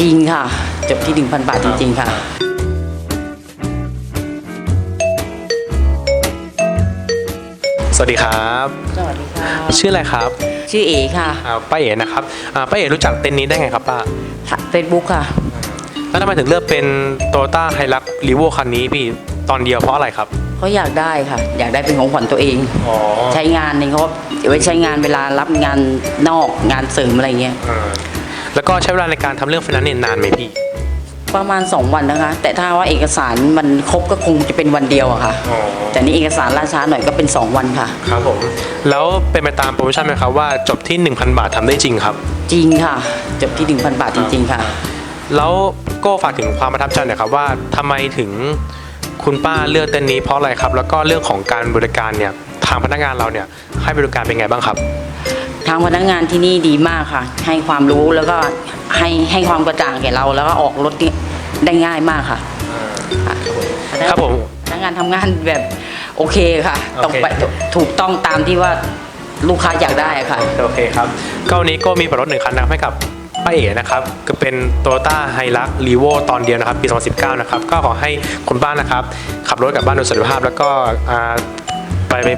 จริงค่ะ จบที่ 1,000 บาทจริง ๆ ค่ะสวัสดีครับ สวัสดีค่ะชื่ออะไรครับชื่อเอค่ะอ่าป้าเอ๋นะครับอ่าป้าเอ๋รู้จักเต็นท์นี้ได้ไงครับป้าเฟซบุ๊กค่ะ แล้วทำไมถึงเลือกเป็นโตโยต้าไฮรักรีโวคันนี้พี่ตอนเดียวเพราะอะไรครับเขาอยากได้ค่ะ อยากได้เป็นของขวัญตัวเอง อ๋อใช้งานเนี่ยเขาไว้ใช้งานเวลารับงานนอกงานเสริมอะไรเงี้ย แล้วก็ใช้เวลาในการทำเรื่องฟินแลนซ์เนี่ยนานไหมพี่ ประมาณ 2 วันนะคะ แต่ถ้าว่าเอกสารมันครบก็คงจะเป็นวันเดียวอะค่ะ อ๋อ แต่นี่เอกสารล่าช้าหน่อยก็เป็น 2 วันค่ะ ครับผมแล้วเป็นไปตามโปรโมชั่นไหมครับว่าจบที่ 1,000 บาททำได้จริงครับ จริงค่ะ จบที่ 1,000 บาทจริง ๆ ค่ะ แล้วก็ฝากถึงความประทับใจหน่อยครับว่าทำไมถึงคุณป้าเลือกเต็นท์นี้เพราะอะไรครับ แล้วก็เรื่องของการบริการเนี่ยทางพนักงานเราเนี่ยให้บริการเป็นไงบ้างครับทางพนักงานที่นี่ดีมากค่ะ ให้ความรู้แล้วก็ให้ให้ความกระจ่างแก่เรา แล้วก็ออกรถนี่ได้ง่ายมากค่ะค่ะครับผมพนักงานทำงานแบบโอเคค่ะโอเคต้องไปถูกต้องตามที่ว่าลูกค้าอยากได้อะค่ะ โอเคครับก็วันนี้ก็มีรถหนึ่งคันนะครับให้กับป้าเอ๋นะครับก็เป็น t o y o ต้าไฮรักรีโวตอนเดียวนะครับปี 2019 นะครับ ก็ขอให้คุณป้านะครับ ขับรถกลับบ้านโดยสุขภาพแล้วก็อ่าไปไป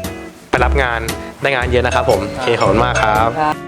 ไปรับงานได้งานเยอะนะครับผมโอเคขอบคุณมากครับครับ